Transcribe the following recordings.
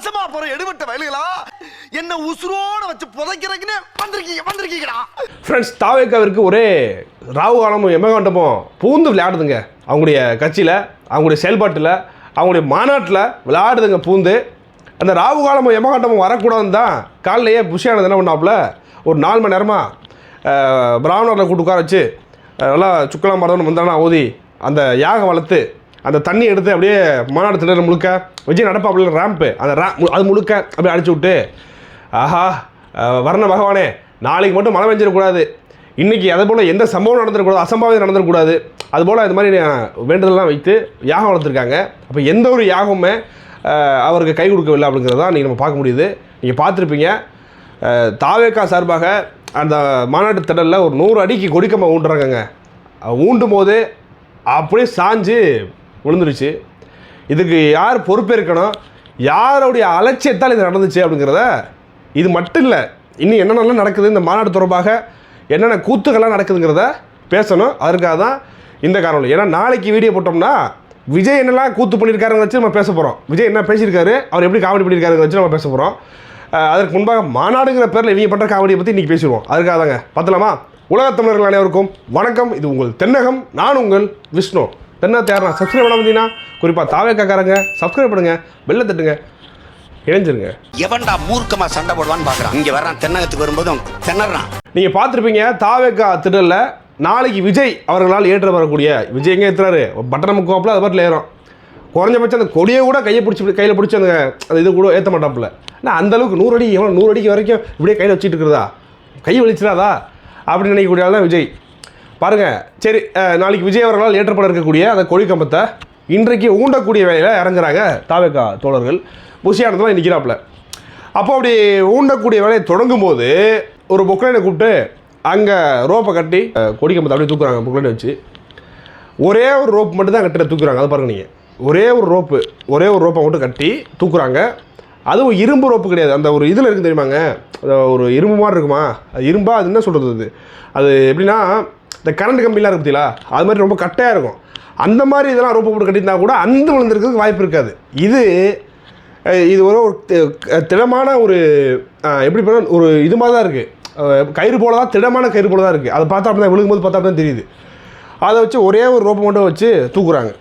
நாசமா போற எடுபட்ட வயலுகளா? என்ன உசுரோட வச்சு புதைக்கிறதுக்குன்னு வந்திருக்கீங்க வந்திருக்கீங்கடா. ஃப்ரெண்ட்ஸ் தாவேக்காவிற்கு ஒரே ராகு காலமும் எமகாண்டமும் பூந்து விளையாடுதுங்க. அவங்களுடைய கட்சியில் அவங்களுடைய செயல்பாட்டில் அவங்களுடைய மாநாட்டில் விளையாடுதுங்க பூந்து அந்த ராகு காலமும் எமகாண்டமும் வரக்கூடாதுன்னு தான் காலையிலேயே புஷியானது என்ன பண்ணாப்புல? ஒரு நாலு மணி நேரமாக பிராமணரை கூட்டு உட்கார வச்சு நல்லா சுக்கலாம் மரதன் வந்தானா ஓதி அந்த யாகம் வளர்த்து அந்த தண்ணி எடுத்து அப்படியே மாநாடு திடல் முழுக்க. விஜய் நடப்பாப்புல ரேம்ப்பு அந்த ரே அது முழுக்க அப்படியே அடிச்சு விட்டு ஆஹா வர்ண பகவானே நாளைக்கு மட்டும் மழை பெஞ்சிடக்கூடாது இன்றைக்கி அதே போல் எந்த சம்பவம் நடந்துடக்கூடாது அசம்பாவிதம் நடந்துடக்கூடாது அதுபோல் இது மாதிரி வேண்டுதலாம் வைத்து யாகம் வளர்த்துருக்காங்க. அப்போ எந்த ஒரு யாகமுமே அவருக்கு கை கொடுக்கவில்லை அப்படிங்கிறத தான் நீங்கள் நம்ம பார்க்க முடியுது. நீங்கள் பார்த்துருப்பீங்க. தாவேக்கா சார்பாக அந்த மாநாட்டு திடலில் ஒரு நூறு அடிக்கு கொடிக்கம்பம் ஊண்டுறாங்கங்க. ஊண்டும் போது அப்படியே சாஞ்சு விழுந்துருச்சு. இதுக்கு யார் பொறுப்பேற்கணும் யாருடைய அலட்சியத்தால் இது நடந்துச்சு அப்படிங்கிறத இது மட்டும் இல்லை இன்னும் என்னென்னலாம் நடக்குது இந்த மாநாடு தொடர்பாக என்னென்ன கூத்துக்கள்லாம் நடக்குதுங்கிறத பேசணும். அதற்காக தான் இந்த காரணம் ஏன்னா நாளைக்கு வீடியோ போட்டோம்னா விஜய் என்னெல்லாம் கூத்து பண்ணியிருக்காருங்க வச்சு நம்ம பேச போகிறோம் விஜய் என்ன பேசியிருக்காரு அவர் எப்படி காமெடி பண்ணியிருக்காருங்க வச்சு நம்ம பேச போகிறோம் அதற்கு முன்பாக மாநாடுங்கிற பேரில் இவங்க பண்ணுற காமெடியை பற்றி இன்றைக்கி பேசிடுவோம். அதுக்காக தாங்க பார்த்தலாமா உலகத் தமிழர்கள் அனைவருக்கும் வணக்கம். இது உங்கள் தென்னகம் நான் உங்கள் விஷ்ணு. தென்ன தேர்னா சப்ஸ்கிரைப் பண்ண வந்தீங்கன்னா குறிப்பாக தாவேக்காக்காரங்க சப்ஸ்கிரைப் பண்ணுங்க பெல்ல தட்டுங்க இணைஞ்சிருங்க. எவன்டா மூர்க்கமா சண்டை போடுவான்னு பாக்குறான். இங்க வர்றான் தென்னகத்துக்கு வரும்போதும் திணறான். நீங்கள் பார்த்துருப்பீங்க தாவேக்கா திடலில் நாளைக்கு விஜய் அவர்களால் ஏற்ற வரக்கூடிய விஜய் எங்கே ஏற்றுறாரு பட்டன முக்கோப்பில் அது பாட்டில் ஏறும். குறைஞ்சபட்சம் அந்த கொடியை கூட கையை பிடிச்சி கையில் பிடிச்சி அந்த அந்த இது கூட ஏற்ற மாட்டாப்புல. நான் அந்த அளவுக்கு நூறு அடி எவ்வளோ நூறு அடிக்கு வரைக்கும் இப்படியே கையில் வச்சுட்டு இருக்கிறதா? கை வலிச்சிடாதா? அப்படின்னு நினைக்கக்கூடிய ஆள் தான் விஜய். பாருங்கள் சரி நாளைக்கு விஜய் அவர்களால் ஏற்றப்பட இருக்கக்கூடிய அந்த கொடி கம்பத்தை இன்றைக்கு ஊண்டக்கூடிய வேலையில் இறங்குறாங்க தாவேக்கா தோழர்கள். புஷியானதெல்லாம் நிற்கிறாப்புல அப்போ அப்படி ஊண்டக்கூடிய வேலையை தொடங்கும் போது ஒரு பொக்லைனை கூப்பிட்டு அங்கே ரோப்பை கட்டி கொடிக்கம்பத்தை அப்படியே தூக்குறாங்க பொக்லைனை வச்சு. ஒரே ஒரு ரோப் மட்டும் தான் கட்டில தூக்குறாங்க அது பாருங்க நீங்கள் ஒரே ஒரு ரோப்பு ஒரே ஒரு ரோப்பை மட்டும் கட்டி தூக்குறாங்க. அதுவும் இரும்பு ரோப்பு கிடையாது. அந்த ஒரு இதில் இருக்குது தெரியுமாங்க? ஒரு இரும்பு மாதிரி இருக்குமா? அது இரும்பா அது என்ன சொல்கிறது அது? அது எப்படின்னா இந்த கரண்ட் கம்பிலாம் இருக்கு பார்த்தீங்களா அது மாதிரி ரொம்ப கட்டையாக இருக்கும். அந்த மாதிரி இதெல்லாம் ரோப்பு போட்டு கட்டியிருந்தா கூட அந்த விழுந்திருக்கிறதுக்கு வாய்ப்பு இருக்காது. இது இது ஒரு ஒரு திடமான ஒரு எப்படி பண்ண ஒரு இது மாதிரி தான் இருக்குது கயிறு போல தான் திடமான கயிறு போல தான் இருக்குது அதை பார்த்தா அப்படி தான் விழுகும்போது பார்த்தா அப்படி தான் தெரியுது. அதை வச்சு ஒரே ஒரு ரோப்பை மட்டும் வச்சு தூக்குறாங்க.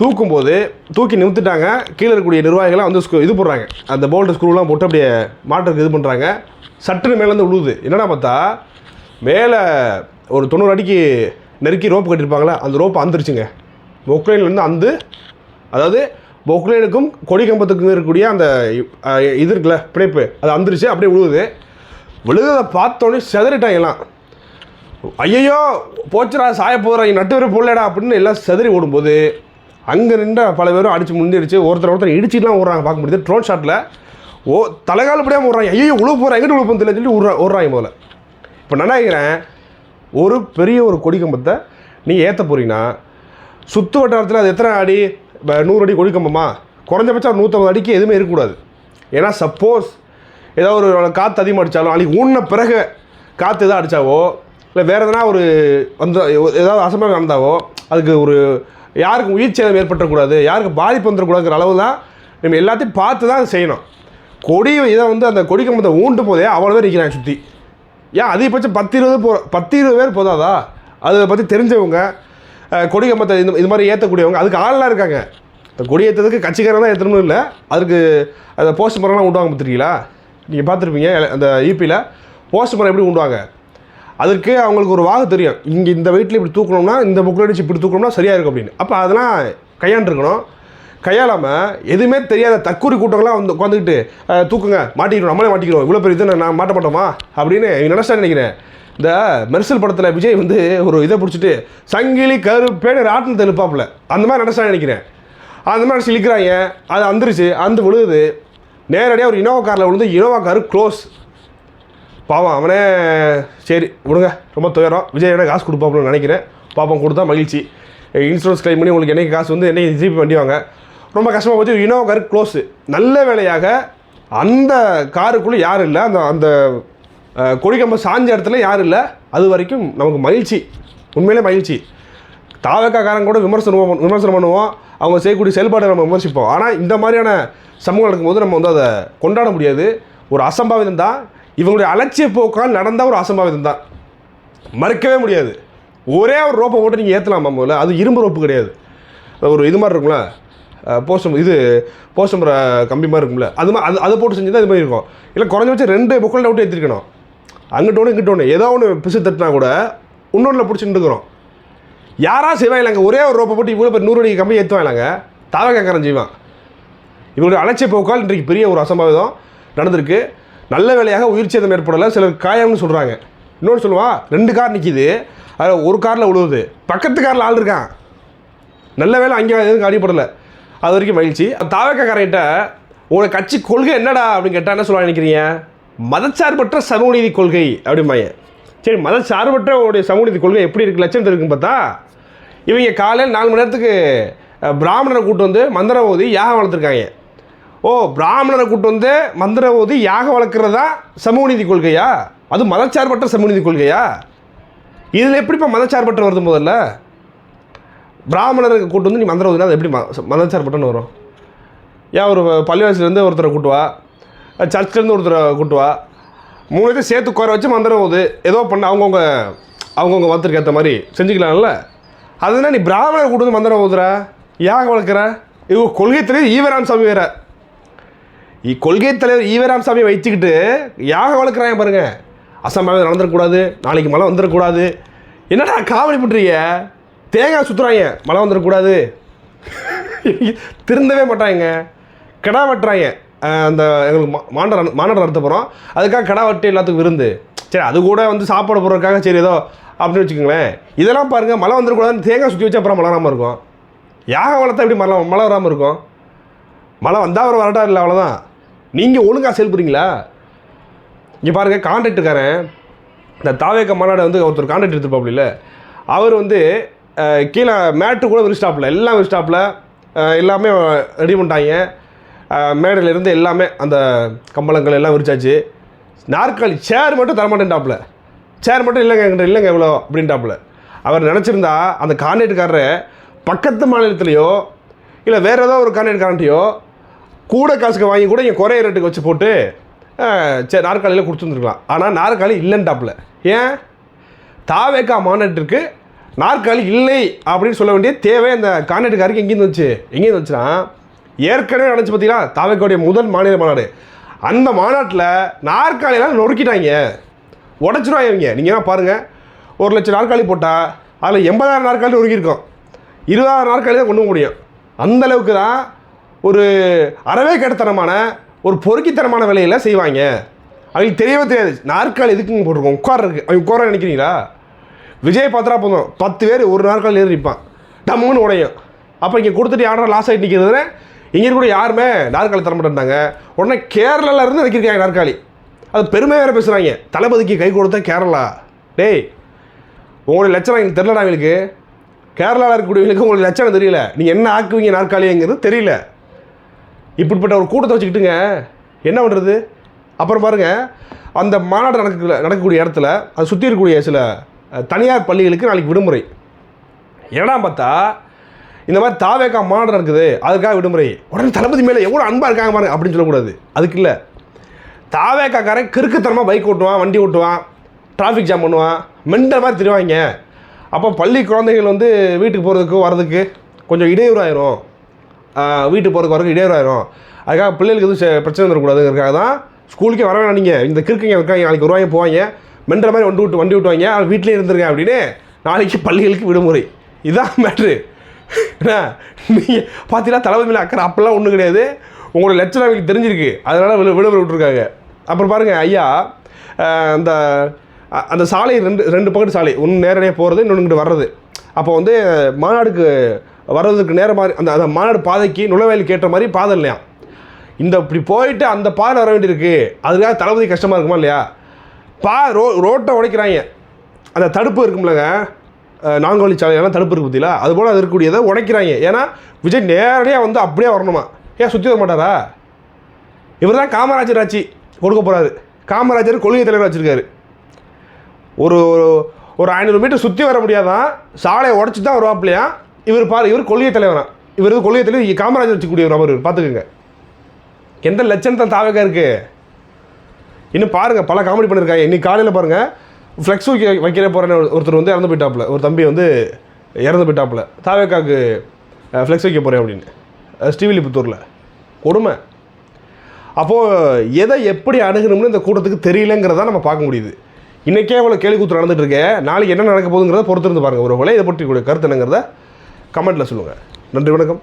தூக்கும்போது தூக்கி நிமித்துட்டாங்க. கீழே இருக்கக்கூடிய நிர்வாகிகள்லாம் வந்து ஸ்க்ரூ இது போடுறாங்க. அந்த போல்டு ஸ்க்ரூலாம் போட்டு அப்படியே மாட்டுறதுக்கு இது பண்ணுறாங்க சட்டுன்னு மேலேருந்து விழுகுது என்னென்னா பார்த்தா மேலே ஒரு தொண்ணூறு அடிக்கு நெருக்கி ரோப்பு கட்டியிருப்பாங்களே அந்த ரோப்பு அந்துருச்சுங்க. பொக்லைன்லேருந்து அந்து அதாவது பொக்லைனுக்கும் கொடி கம்பத்துக்கும் இருக்கக்கூடிய அந்த இது இருக்குல்ல பிணைப்பு அது அந்துருச்சு அப்படியே விழுகுது விழுகிறத பார்த்தோன்னே செதறிட்டாங்க எல்லாம். ஐயையோ போச்சுடா சாய போகிறா நட்டு வர போடலடா அப்படின்னு எல்லாம் செதறி ஓடும்போது அங்கே நின்ற பல பேரும் அடித்து முந்திடுச்சு ஒருத்தர் ஒருத்தர் இடிச்சுலாம் ஓடுறாங்க பார்க்க முடியுது. ட்ரோன் ஷாட்டில் ஓ தலைகால் படியாமல் ஓடுறாங்க. ஐயோ உழுவு போகிறேன் எங்கிட்ட உழுவு போகிறேன் சொல்லி ஓடுறா ஓடுறாங்க முதல்ல. இப்போ நான் நினைக்கிறேன்? ஒரு பெரிய ஒரு கொடி கம்பத்தை நீங்கள் ஏற்ற போகிறீங்கன்னா சுற்று வட்டாரத்தில் அது எத்தனை அடி இப்போ நூறு அடி கொடி கம்பமா? குறைஞ்சபட்சம் ஒரு நூற்றம்பது அடிக்கு எதுவுமே இருக்கக்கூடாது. ஏன்னா சப்போஸ் ஏதோ ஒரு காற்று அதிகமாக அடித்தாலும் அன்றைக்கி ஊன்ன பிறகு காற்று எதாவது அடித்தாவோ இல்லை வேறு எதனா ஒரு வந்து ஏதாவது அசம்பவம் நடந்தாவோ அதுக்கு ஒரு யாருக்கும் உயிர் சேதம் ஏற்பட்டக்கூடாது யாருக்கு பாதிப்பு வந்துடக்கூடாதுங்கிற அளவு தான் நம்ம எல்லாத்தையும் பார்த்து தான் அதை செய்யணும். கொடி இதை வந்து அந்த கொடி கம்பத்தை ஊண்டும் போதே அவ்வளோ பேர் நிற்கிறாங்க சுற்றி ஏன் அதிகபட்சம் பத்து இருபது போ பத்து இருபது பேர் போதாதா? அதை பற்றி தெரிஞ்சவங்க கொடிகம்பத்தை இந்த இது மாதிரி ஏற்றக்கூடியவங்க அதுக்கு ஆள்லாம் இருக்காங்க. இந்த கொடி ஏற்றதுக்கு கட்சிக்காரன் தான் ஏற்றணும்னு இல்லை. அதுக்கு அந்த போஸ்ட் மரம்லாம் விடுவாங்க பார்த்துருக்கீங்களா? நீங்கள் பார்த்துருப்பீங்க அந்த யூபியில் போஸ்ட் மரம் எப்படி உண்டுவாங்க? அதற்கு அவங்களுக்கு ஒரு வாகு தெரியும். இங்கே இந்த வெயிட்டில் இப்படி தூக்கணும்னா இந்த புக்கில் அடிச்சு இப்படி தூக்கணும்னா சரியாக இருக்கும் அப்படின்னு. அப்போ அதெல்லாம் கையாண்டுருக்கணும். கையாளாமல் எதுவுமே தெரியாத தற்கூரி கூட்டங்கள்லாம் வந்து உட்காந்துக்கிட்டு தூக்குங்க மாட்டிக்கிறோம் நம்மளே மாட்டிக்கிறோம் இவ்வளோ பெரிய இதை நான் மாட்ட மாட்டோமா? அப்படின்னு நினச்சா நினைக்கிறேன். இந்த மெர்சல் படத்தில் விஜய் வந்து ஒரு இதை பிடிச்சிட்டு சங்கிலி கருப்பேன்னு ராட்டினத்தை எழுப்பாப்புல அந்த மாதிரி நினச்சா நினைக்கிறேன். அந்த மாதிரி அடிச்சு இழுக்கிறாங்க. அது அந்துருச்சு அந்த விழுகுது. நேரடியாக ஒரு இனோவா காரில் விழுந்து இனோவா காரு க்ளோஸ் பாவம் அவனே சரி விடுங்க ரொம்ப துயரம். விஜய் என்ன காசு கொடுப்பாப்புன்னு நினைக்கிறேன். பாப்பம் கொடுத்தா மகிழ்ச்சி. இன்சூரன்ஸ் கிளைம் பண்ணி உங்களுக்கு என்னைக்கு காசு வந்து என்னைக்கு ஜிபி பண்ணிவாங்க ரொம்ப கஷ்டமாக போச்சு. இனோவா கார் க்ளோஸு நல்ல வேலையாக அந்த காருக்குள்ளே யாரும் இல்லை. அந்த அந்த அஹ், கொடிக்கம்பம் சாஞ்ச இடத்துல யாரும் இல்லை. அது வரைக்கும் நமக்கு மகிழ்ச்சி. உண்மையிலே மகிழ்ச்சி. தாவக்காரங்க கூட விமர்சனம் விமர்சனம் பண்ணுவோம். அவங்க செய்யக்கூடிய செயல்பாடை நம்ம விமர்சிப்போம். ஆனால் இந்த மாதிரியான சமூகம் நடக்கும்போது நம்ம வந்து அதை கொண்டாட முடியாது. ஒரு அசம்பாவிதம் தான். இவங்களுடைய அலட்சிய போக்கால் நடந்தால் ஒரு அசம்பாவிதம் தான். மறுக்கவே முடியாது. ஒரே ஒரு ரோப்பை போட்டு நீங்கள் ஏற்றலாம் முதல்ல? அது இரும்பு ரோப்பு கிடையாது. ஒரு இது மாதிரி இருக்கும்ல. போஸ்டம் இது போஸ்டம் கம்பி மாதிரி இருக்கும்ல. அது மாதிரி அது அதை போட்டு செஞ்சு இது மாதிரி இருக்கும். இல்லை குறைஞ்சபட்சம் ரெண்டு புக்கில் விட்டு ஏற்றிருக்கணும் அங்கிட்ட ஒன்று இங்கிட்ட ஒன்று ஏதோ ஒன்று பிசு தட்டினா கூட இன்னொன்றில் பிடிச்சிட்டு இருக்கிறோம். யாரா செய்வாங்க ஒரே ஒரு ரோப்பை போட்டு இவ்வளோ பேர் நூறு அடிக்கு கம்பி ஏற்றுவாங்க தாவ கேட்கறேன் செய்வான். இவங்களுடைய அலட்சிய போக்கால் இன்றைக்கு பெரிய ஒரு அசம்பாவிதம் நடந்திருக்கு. நல்ல வேலையாக உயிர் சேதம் ஏற்படலை. சிலர் காயம்னு சொல்கிறாங்க இன்னொன்று சொல்லுவான் ரெண்டு கார் நிற்கிது அதில் ஒரு காரில் விழுவுது பக்கத்து காரில் ஆள் இருக்கான். நல்ல வேலை அங்கே எதுவும் அடிப்படலை அது வரைக்கும் மகிழ்ச்சி. தாவக்கக்காரர்கிட்ட உங்களை கட்சி கொள்கை என்னடா? அப்படின்னு கேட்டால் என்ன சொல்ல நினைக்கிறீங்க? மதச்சார்பற்ற சமூக நீதி கொள்கை அப்படிம்பாங்க. சரி மதச்சார்பற்ற உங்களுடைய சமூக நீதி கொள்கை எப்படி இருக்குது லட்சம் இருக்குன்னு பார்த்தா இவங்க காலையில் நாலு மணி நேரத்துக்கு பிராமணரை கூட்டு வந்து மந்திரம் ஓதி யாகம் வளர்த்துருக்காங்க. ஓ பிராமணரை கூட்டு வந்து மந்திரம் ஓதி யாகம் வளர்க்குறதா சமூக நீதி கொள்கையா? அது மதச்சார்பற்ற சமூக நீதி கொள்கையா? இதில் எப்படிப்பா மதச்சார்பற்ற வருது முதல்ல? பிராமணருக்கு கூட்டு வந்து நீ மந்திரம் ஓதுனா அது எப்படி ம மதச்சார்பற்றன்னு வரும்? ஏன் ஒரு பள்ளிவாசிலேருந்து ஒருத்தரை கூட்டுவா? சர்ச்சிலேருந்து ஒருத்தரை கூட்டுவா? மூணு பேரும் சேர்த்து குறை வச்சு மந்திரம் ஊது ஏதோ பண்ண அவங்கவுங்க அவங்கவுங்க மதத்திற்கு ஏற்ற மாதிரி செஞ்சுக்கலாம்ல? அதுனா நீ பிராமணரை கூட்டு வந்து மந்திரம் ஊதுற யாக வளர்க்குற? இவ கொள்கை தலைவர் ஈவராம் சாமி வேற. இ கொள்கை தலைவர் ஈவராம் சாமியை வச்சுக்கிட்டு யாக வளர்க்குறாங்க பாருங்க? அசம்பாவிதம் நடந்துடக்கூடாது நாளைக்கு மழை வந்துடக்கூடாது என்னடா காமெடி பண்ணுறீங்க தேங்காய் சுற்றுறாங்க மழை வந்துடக்கூடாது திருந்தவே மாட்டாங்க. கிடா வெட்டுறாங்க. அந்த எங்களுக்கு மா- மாண்டர் மாநாடு நடத்த போகிறோம் அதுக்காக கிடா வெட்டு எல்லாத்துக்கும் விருந்து. சரி அது கூட வந்து சாப்பாடு போடுறதுக்காக சரி ஏதோ அப்படின்னு வச்சுக்கோங்களேன். இதெல்லாம் பாருங்கள் மழை வந்துடக்கூடாதுன்னு தேங்காய் சுற்றி வச்சு அப்புறம் மழை வராமல் இருக்கும். யாகம் வளர்த்தா எப்படி மழை மழை வராமல் இருக்கும்? மழை வந்தால் அவர் வரட்டா இல்லை அவ்வளோதான் நீங்கள் ஒழுங்காக செயல்படுறீங்களா இங்கே பாருங்கள் கான்ட்ராக்டுக்காரன் இந்த தாவேக்க மாநாடு வந்து ஒருத்தர் கான்ட்ராக்ட் எடுத்துருப்பாப்புல அவர் வந்து கீழே மேட்டு கூட விரிஸ்டாப்பில் எல்லாம் விரிஸ்டாப்பில் எல்லாமே ரெடி பண்ணிட்டாங்க. அஹ், இருந்து எல்லாமே அந்த கம்பளங்கள் எல்லாம் விரிச்சாச்சு. நாற்காலி சேர் மட்டும் தரமாட்டேன்டாப்புல சேர் மட்டும் இல்லைங்க என்கிட்ட இல்லைங்க இவ்வளோ அப்படின்ட்டாப்புல அவர் நினச்சிருந்தா அந்த கான்ட்ராக்டுக்காரரை பக்கத்து மாநிலத்திலையோ இல்லை வேறு ஏதோ ஒரு கான்ட்ராக்ட்காரன்ட்டையோ கூட காசுக்கு வாங்கி கூட இங்கே குறைய ரேட்டுக்கு வச்சு போட்டு சரி நாற்காலியில் கொடுத்துருந்துருக்கலாம் ஆனால் நாற்காலி இல்லைன்ட்டாப்புல ஏன்? தாவேக்கா மாநாட்டிற்கு நாற்காலி இல்லை அப்படின்னு சொல்ல வேண்டிய தேவை அந்த கான்ட்ராக்டுக்காருக்கு எங்கேருந்து வந்துச்சு? எங்கேருந்து வந்துச்சுன்னா ஏற்கனவே நினச்சி பார்த்தீங்களா? தாவேக்காவுடைய முதல் மாநில மாநாடு. அந்த மாநாட்டில் நாற்காலியெல்லாம் நொறுக்கிட்டாங்க. உடச்சிருவாங்க இவங்க. நீங்கள் பாருங்கள் ஒரு லட்சம் நாற்காலி போட்டால் அதில் எண்பதாயிரம் நாற்காலி நொறுக்கியிருக்கோம். இருபதாயிரம் நாற்காலி தான் கொண்டு போக முடியும். அந்த அளவுக்கு தான் ஒரு அறவே கெடுத்தனமான ஒரு பொறுக்கித்தனமான வேலையில் செய்வாங்க. அவங்களுக்கு தெரியவே தெரியாது. நாற்காலி எதுக்குங்க போட்டிருக்கோம்? உட்கார்றதுக்கு. அவங்க உட்கார நினைக்கிறீங்களா? விஜய் பத்திரா போதும். பத்து பேர் ஒரு நாட்கள் ஏறி நிற்பான். டம்முன்னு உடையும். அப்போ இங்கே கொடுத்துட்டு யாரும் லாஸ் ஆகிட்டு நிற்கிறதுன்னு இங்கே கூட யாருமே நாற்காலி தர மாட்டேன்ட்டாங்க உடனே கேரளால இருந்து வைக்கிருக்காங்க நாற்காலி. அது பெருமை வேறு பேசுகிறாங்க தளபதிக்கு கை கொடுத்த கேரளா. டேய் உங்களுடைய லட்சணம் எனக்கு தெரிலடா அவங்களுக்கு கேரளாவில் இருக்கக்கூடியவங்களுக்கு உங்களுக்கு லட்சணம் தெரியல. நீங்கள் என்ன ஆக்குவீங்க நாற்காலிங்கிறது தெரியல. இப்படிப்பட்ட ஒரு கூட்டத்தை வச்சுக்கிட்டுங்க. என்ன பண்ணுறது அப்புறம் பாருங்கள் அந்த மாநாடு நடக்க நடக்கக்கூடிய இடத்துல அது சுற்றி இருக்கக்கூடிய சில தனியார் பள்ளிகளுக்கு நாளைக்கு விடுமுறை. என்னடா பார்த்தா இந்த மாதிரி தாவேக்கா மாநாடு நடக்குது அதுக்காக விடுமுறை. உடனே தளபதி மேலே எவ்வளோ அன்பாக இருக்காங்க பாருங்க அப்படின்னு சொல்லக்கூடாது. அதுக்கு இல்லை. தாவேக்காக்காரன் கிறுக்குத்தனமாக பைக் ஓட்டுவான் வண்டி ஓட்டுவான் டிராஃபிக் ஜாம் பண்ணுவான் மெண்டல் மாதிரி திருவாங்க. அப்போ பள்ளி குழந்தைகள் வந்து வீட்டுக்கு போகிறதுக்கு வர்றதுக்கு கொஞ்சம் இடையூறு ஆயிரும். வீட்டுக்கு போகிறதுக்கு வரதுக்கு இடையூறு ஆயிரும். அதுக்காக பிள்ளைகளுக்கு எதுவும் பிரச்சனை வந்துடக்கூடாதுங்கிறதுக்காக தான் ஸ்கூலுக்கே வர வேணாம் நீங்கள் இந்த கிறுக்குங்க இருக்காங்க நாளைக்கு வருவாங்க போவாங்க. மென்ற மாதிரி வண்டி விட்டு வண்டி விட்டுவாங்க அவன் வீட்டிலே இருந்துருங்க அப்படின்னு நாளைக்கு பள்ளிகளுக்கு விடுமுறை. இதுதான் மேட்ரு என்ன நீங்கள் பார்த்தீங்கன்னா தளபதி மேலே அக்கறை அப்போல்லாம் ஒன்றும் கிடையாது. உங்களோட லட்சணம் அவங்களுக்கு தெரிஞ்சிருக்கு. அதனால் விழு விடுமுறை விட்டுருக்காங்க. அப்புறம் பாருங்கள் ஐயா அந்த அந்த சாலை ரெண்டு ரெண்டு பக்கத்து சாலை. ஒன்று நேரடியாக போகிறது இன்னொன்று வர்றது. அப்போ வந்து மாநாடுக்கு வர்றதுக்கு நேரம் மாதிரி அந்த அந்த மாநாடு பாதைக்கு நுழைவாயிலுக்கு கேட்ட மாதிரி பாதை இல்லையா? இந்த இப்படி போயிட்டு அந்த பாதை வர வேண்டியிருக்கு. அதுக்காக தளபதி கஷ்டமாக இருக்குமா இல்லையா? பா ரோ ரோட்டை உடைக்கிறாங்க. அந்த தடுப்பு இருக்கும்லங்க. அஹ், நான்கு சாலையெல்லாம் தடுப்பு இருக்கு பார்த்தீங்களா அது போல் அது இருக்கக்கூடியதை உடைக்கிறாங்க. ஏன்னா விஜய் நேரடியாக வந்து அப்படியே வரணுமா? ஏன் சுற்றி வர மாட்டாரா? இவர் தான் காமராஜர் ஆட்சி கொடுக்க போகிறாரு காமராஜர் கொள்கை தலைவர் வச்சுருக்காரு. ஒரு ஒரு ஐநூறு மீட்டர் சுற்றி வர முடியாதான் சாலையை உடச்சி தான் வருவாப்பிலையா? இவர் பாரு இவர் கொள்கை தலைவராக இவர் கொள்கை தலைவர் காமராஜர் வச்சுக்கூடிய ஒரு நபர் பார்த்துக்கோங்க எந்த லட்சணத்தை தாவக்கா இருக்குது இன்னும் பாருங்கள் பல காமெடி பண்ணியிருக்காங்க இன்னைக்கு காலையில் பாருங்கள் ஃப்ளெக்ஸ் வைக்க வைக்கிற போகிறேன்னு ஒருத்தர் வந்து இறந்து போயிட்டாப்புல. ஒரு தம்பி வந்து இறந்து போயிட்டாப்புல. தாவேக்காக்கு ஃப்ளெக்ஸ் வைக்க போகிறேன் அப்படின்னு. ஸ்ரீவில்லிபுத்தூரில். கொடுமை. அப்போது எதை எப்படி அணுகணும்னு இந்த கூட்டத்துக்கு தெரியலங்கிறத நம்ம பார்க்க முடியுது. இன்றைக்கே அவ்வளோ கேள்வி கூத்து நடந்துட்டு நாளைக்கு என்ன நடக்க போகுதுங்கிறத பொறுத்திருந்து பாருங்கள் ஒரு வேலை இதை பற்றி கூட கருத்து என்னங்கிறத கமெண்ட்டில் சொல்லுங்கள் நன்றி வணக்கம்.